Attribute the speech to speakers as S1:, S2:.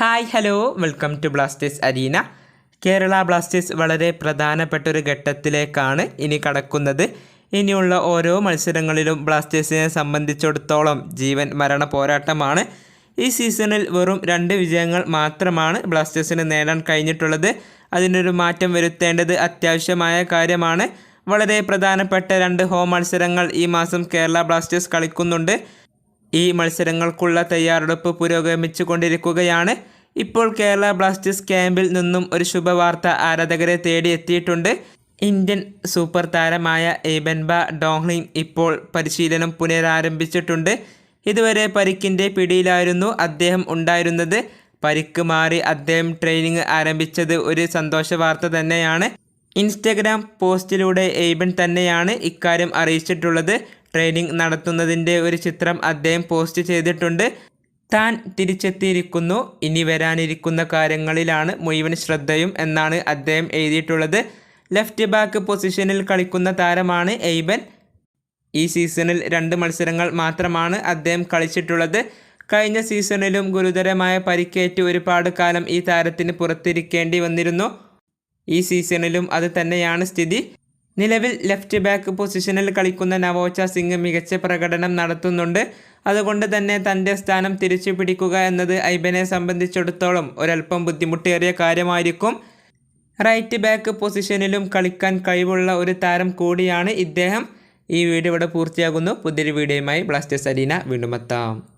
S1: Hi hello. Welcome to Blasters arena. Kerala Blasters വളരെ പ്രധാനപ്പെട്ട ഒരു ഘട്ടത്തിലേക്കാണ് ഇനി കടക്കുന്നത്. ഇനിയുള്ള ഓരോ മത്സരങ്ങളിലും ബ്ലാസ്റ്റേഴ്സിനെ സംബന്ധിച്ചിടത്തോളം ജീവൻ മരണ പോരാട്ടമാണ്. ഈ സീസണിൽ വെറും രണ്ട് വിജയങ്ങൾ മാത്രമാണ് ബ്ലാസ്റ്റേഴ്സിന് നേടാൻ കഴിഞ്ഞിട്ടുള്ളത്. അതിനൊരു മാറ്റം വരുത്തേണ്ടത് അത്യാവശ്യമായ കാര്യമാണ്. വളരെ പ്രധാനപ്പെട്ട രണ്ട് ഹോം മത്സരങ്ങൾ ഈ മാസം കേരള ബ്ലാസ്റ്റേഴ്സ് കളിക്കുന്നുണ്ട്. ഈ മത്സരങ്ങൾക്കുള്ള തയ്യാറെടുപ്പ് പുരോഗമിച്ചു കൊണ്ടിരിക്കുകയാണ് ഇപ്പോൾ കേരള ബ്ലാസ്റ്റേഴ്സ് ക്യാമ്പിൽ നിന്നും ഒരു ശുഭവാർത്ത ആരാധകരെ തേടി എത്തിയിട്ടുണ്ട് ഇന്ത്യൻ സൂപ്പർ താരമായ എബൻബ ഡോഹ്ലിംഗ് ഇപ്പോൾ പരിശീലനം പുനരാരംഭിച്ചിട്ടുണ്ട്. ഇതുവരെ പരിക്കിന്റെ പിടിയിലായിരുന്നു അദ്ദേഹം ഉണ്ടായിരുന്നത്. പരിക്ക് മാറി അദ്ദേഹം ട്രെയിനിങ് ആരംഭിച്ചത് ഒരു സന്തോഷ വാർത്ത തന്നെയാണ്. ഇൻസ്റ്റഗ്രാം പോസ്റ്റിലൂടെ എയ്ബൻ തന്നെയാണ് ഇക്കാര്യം അറിയിച്ചിട്ടുള്ളത്. ട്രെയിനിങ് നടത്തുന്നതിന്റെ ഒരു ചിത്രം അദ്ദേഹം പോസ്റ്റ് ചെയ്തിട്ടുണ്ട്. താൻ തിരിച്ചെത്തിയിരിക്കുന്നു. ഇനി വരാനിരിക്കുന്ന കാര്യങ്ങളിലാണ് മുഴുവൻ ശ്രദ്ധയും എന്നാണ് അദ്ദേഹം എഴുതിയിട്ടുള്ളത്. ലെഫ്റ്റ് ബാക്ക് പൊസിഷനിൽ കളിക്കുന്ന താരമാണ് എയ്ബൻ. ഈ സീസണിൽ രണ്ട് മത്സരങ്ങൾ മാത്രമാണ് അദ്ദേഹം കളിച്ചിട്ടുള്ളത്. കഴിഞ്ഞ സീസണിലും ഗുരുതരമായ പരിക്കേറ്റ് ഒരുപാട് കാലം ഈ താരത്തിന് പുറത്തിരിക്കേണ്ടി വന്നിരുന്നു. ഈ സീസണിലും അത് തന്നെയാണ് സ്ഥിതി. നിലവിൽ ലെഫ്റ്റ് ബാക്ക് പൊസിഷനിൽ കളിക്കുന്ന നവോച്ച സിംഗ് മികച്ച പ്രകടനം നടത്തുന്നുണ്ട്. അതുകൊണ്ട് തന്നെ തന്റെ സ്ഥാനം തിരിച്ചു പിടിക്കുക എന്നത് ഐബനെ സംബന്ധിച്ചിടത്തോളം ഒരല്പം ബുദ്ധിമുട്ടേറിയ കാര്യമായിരിക്കും. റൈറ്റ് ബാക്ക് പൊസിഷനിലും കളിക്കാൻ കഴിവുള്ള ഒരു താരം കൂടിയാണ് ഇദ്ദേഹം. ഈ വീഡിയോ ഇവിടെ പൂർത്തിയാകുന്നു. പുതിയൊരു വീഡിയോയുമായി ബ്ലാസ്റ്റേഴ്സ് അരീന വീണ്ടും എത്താം.